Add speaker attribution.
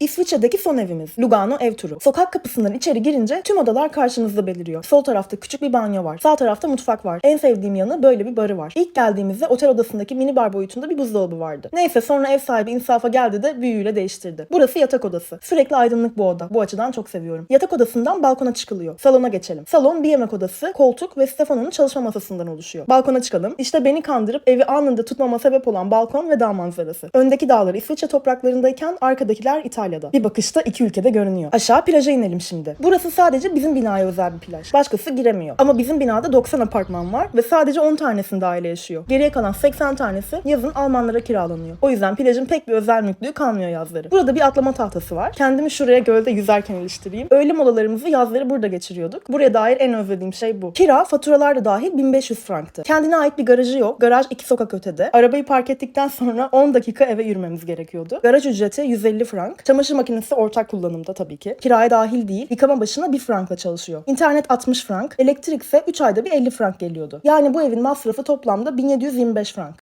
Speaker 1: İsviçre'deki son evimiz. Lugano ev turu. Sokak kapısından içeri girince tüm odalar karşınızda beliriyor. Sol tarafta küçük bir banyo var. Sağ tarafta mutfak var. En sevdiğim yanı böyle bir barı var. İlk geldiğimizde otel odasındaki mini bar boyutunda bir buzdolabı vardı. Neyse sonra ev sahibi insafa geldi de büyüyle değiştirdi. Burası yatak odası. Sürekli aydınlık bu oda. Bu açıdan çok seviyorum. Yatak odasından balkona çıkılıyor. Salona geçelim. Salon bir yemek odası, koltuk ve Stefano'nun çalışma masasından oluşuyor. Balkona çıkalım. İşte beni kandırıp evi anında tutmama sebep olan balkon ve dağ manzarası. Öndeki dağlar İsviçre topraklarındayken arkadakiler İtalya'da. Bir bakışta iki ülkede görünüyor. Aşağı plaja inelim şimdi. Burası sadece bizim binaya özel bir plaj. Başkası giremiyor. Ama bizim binada 90 apartman var ve sadece 10 tanesinde aile yaşıyor. Geriye kalan 80 tanesi yazın Almanlara kiralanıyor. O yüzden plajın pek bir özel mülklüğü kalmıyor yazları. Burada bir atlama tahtası var. Kendimi şuraya gölde yüzerken iliştireyim. Öğle molalarımızı yazları burada geçiriyorduk. Buraya dair en özlediğim şey bu. Kira faturalar da dahil 1500 franktı. Kendine ait bir garajı yok. Garaj iki sokak ötede. Arabayı park ettikten sonra 10 dakika eve yürümemiz gerekiyordu. Garaj ücreti 150 frank. Çamaşır makinesi ortak kullanımda tabii ki. Kiraya dahil değil. Yıkama başına 1 frankla çalışıyor. İnternet 60 frank. Elektrik ise 3 ayda bir 50 frank geliyordu. Yani bu evin masrafı toplamda 1725 frank.